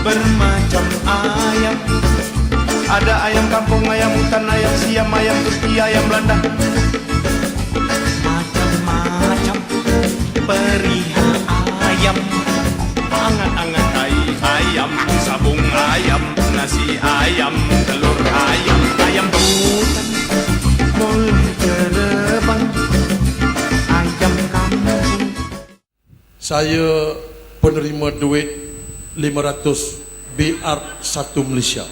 bermacam ayam. Ada ayam kampung, ayam hutan, ayam siam, ayam turki, ayam Belanda. Macam-macam perihal ayam. Angan-angan tai ayam, sabung ayam, nasi ayam, telur ayam Ayam hutan, boleh terbang Ayam kampung. Saya penerima duit 500 BR1 Malaysia.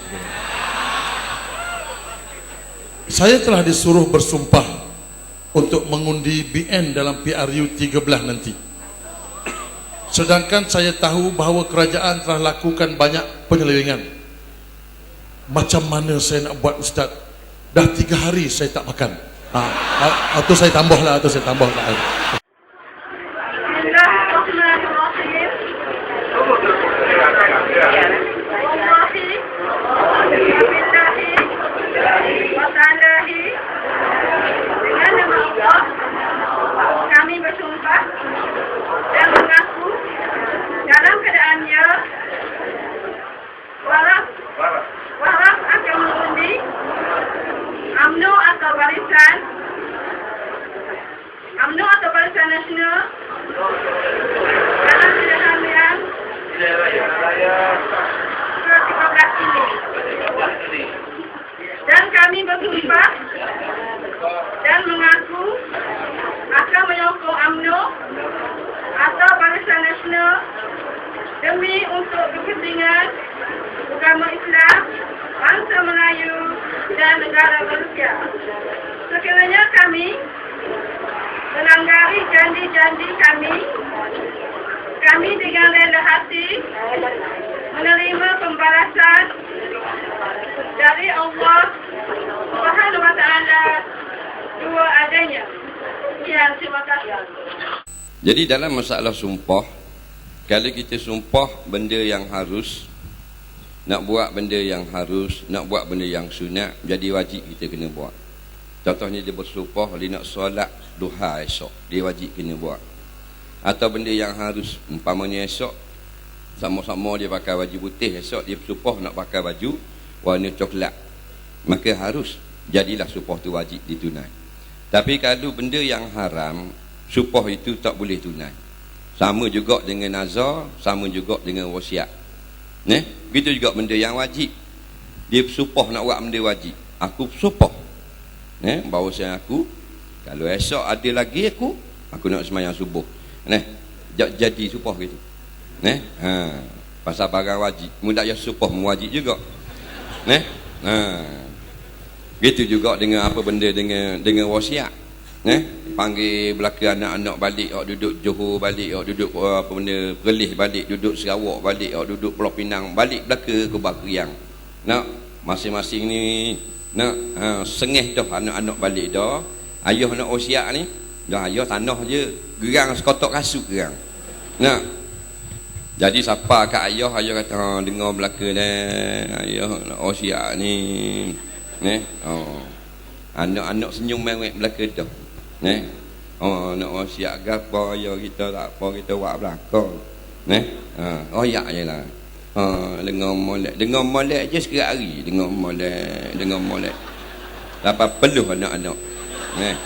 Saya telah disuruh bersumpah untuk mengundi BN dalam PRU 13 nanti. Sedangkan saya tahu bahawa kerajaan telah lakukan banyak penyelewengan. Macam mana saya nak buat Ustaz? Dah tiga hari saya tak makan. Ha, ha, atau saya tambahlah, atau saya tambahlah. Bismillahirrahmanirrahim. Wallahi, wabillahi, wasalahi. Dengan nama Allah, kami bersumpah dan mengaku dalam keadaannya waras waras akan mengundi UMNO atau barisan UMNO atau barisan nasional dalam pilihan yang ke-15 ini. Dan kami bersumpah dan mengaku akan menyokong UMNO atau Barisan Nasional demi untuk kepentingan agama Islam, bangsa Melayu dan negara Malaysia. Sekiranya kami melanggari janji-janji kami kami dengan rela hati menerima pembalasan dari Allah kasih. Jadi dalam masalah sumpah, kalau kita sumpah benda yang harus, nak buat benda yang harus, nak buat benda yang sunat, jadi wajib kita kena buat. Contohnya dia bersumpah dia nak solat duha esok, dia wajib kena buat. Atau benda yang harus, umpamanya esok sama-sama dia pakai baju putih, esok dia bersumpah nak pakai baju warna coklat. Maka harus jadilah sumpah tu wajib ditunai. Tapi kalau benda yang haram, sumpah itu tak boleh tunai. Sama juga dengan nazar, sama juga dengan wasiat. Ne? Begitu juga benda yang wajib. Dia bersumpah nak buat benda wajib. Aku bersumpah. Ne? Bahawa saya aku, kalau esok ada lagi aku, aku nak semayang subuh. Ne? Ja- Jadi sumpah gitu. Ne? Ha. Pasal barang wajib. Mudah ya sumpah mewajib juga. Ne? Ha. Gitu juga dengan apa benda dengan dengan wasiat. Eh, panggil belaka anak-anak balik, awak duduk Johor balik, awak duduk uh, apa benda Perlis balik, duduk Sarawak balik, awak duduk Pulau Pinang balik belaka ke Bakriang. Nak masing-masing ni nak ha, sengih dah anak-anak balik dah. Ayah nak wasiat ni, dah ayah tanah je, gerang sekotok kasut gerang. Nak jadi siapa kat ayah, ayah kata, ha, dengar belaka dah, ayah nak wasiat ni. Eh, oh. Anak-anak senyum mewek belaka dah. Eh, oh nak wasiat gapo ayah kita tak apa kita buat belaka. Eh, ha, oh ya je lah. Ha, dengar molek, dengar molek je sekali hari, dengar molek, dengar molek. Apa perlu anak-anak. Eh.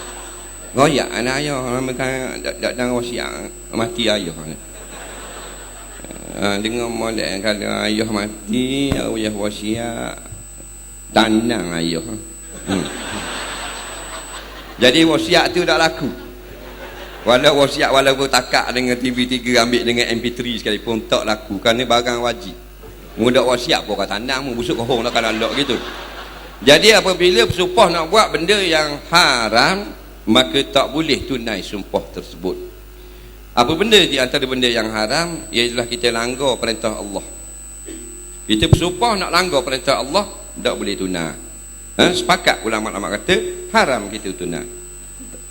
Royak anak ayah mereka dak dak wasiat mati ayah. Ha, dengar molek kalau ayah mati, ayah wasiat tanang ayah. Hmm. Jadi wasiat tu tak laku. Walau wasiat walaupun takak dengan TV3 ambil dengan MP3 sekalipun tak laku kerana barang wajib. Mudah wasiat pun kata tandang mu busuk kohong lah kalau lok gitu. Jadi apabila bersumpah nak buat benda yang haram, maka tak boleh tunai sumpah tersebut. Apa benda di antara benda yang haram ialah kita langgar perintah Allah. Kita bersumpah nak langgar perintah Allah, tak boleh tunai. Ha? Sepakat ulama-ulama kata haram kita tunai.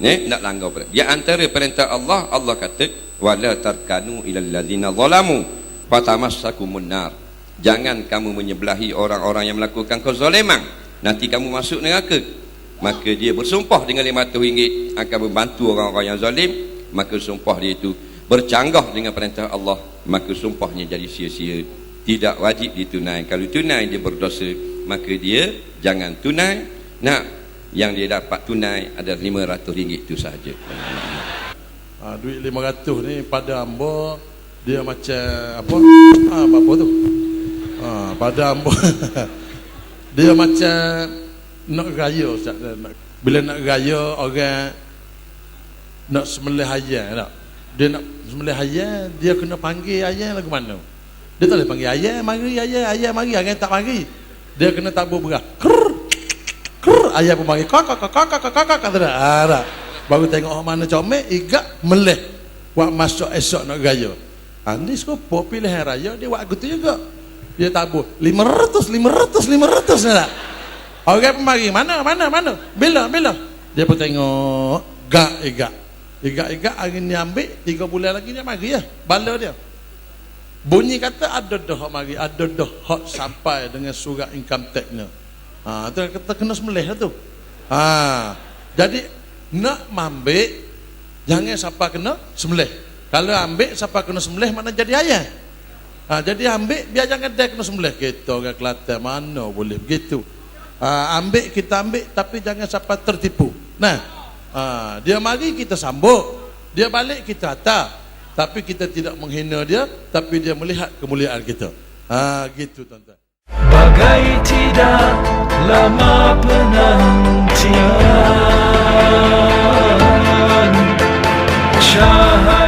Ne, nak langgar perintah. Di antara perintah Allah, Allah kata wala tarkanu ilal ladzina zalamu fatamassakumun nar. Jangan kamu menyebelahi orang-orang yang melakukan kezaliman. Nanti kamu masuk neraka. Maka dia bersumpah dengan RM500 akan membantu orang-orang yang zalim, maka sumpah dia itu bercanggah dengan perintah Allah, maka sumpahnya jadi sia-sia. tidak wajib ditunai kalau tunai dia berdosa maka dia jangan tunai. Nak yang dia dapat tunai adalah RM500 itu sahaja. Ha, duit 500 ni pada ambo dia macam apa? Ha, apa tu? Ha, pada ambo dia macam nak raya nak, bila nak raya orang nak sembelih ayam tak? Dia nak sembelih ayam dia kena panggil ayam lagu mana? Dia tak boleh panggil ayam mari ayam ayam mari. Ayam tak mari dia kena tabur berat ker ker ayah pun bagi kakak kakak kakak kakak kok ah, dah. Ada baru tengok orang mana comel igak meleh buat masuk esok nak gaya Andi ah, sekopo pilih raya dia buat gitu juga. Dia tabur. Lima ratus lima ratus lima ratus ni tak? Orang pun mana mana mana? Bila bila? Dia pun tengok gak igak. Igak igak hari ni ambil tiga bulan lagi dia mari ya. Bala dia bunyi kata ada dah hak mari ada dah hak sampai dengan surat income tax nya ha tu kata kena sembelih lah tu. Ha jadi nak mambik jangan siapa kena sembelih. Kalau ambil siapa kena sembelih mana jadi ayah? Ha, jadi ambil biar jangan dia kena sembelih. Kita orang Kelantan mana boleh begitu? Ha, ambil kita ambil tapi jangan siapa tertipu. Nah ha, dia mari kita sambut. Dia balik kita atas tapi kita tidak menghina dia tapi dia melihat kemuliaan kita. Ha, gitu tuan-tuan. Bagai tidak lama penantian Cahaya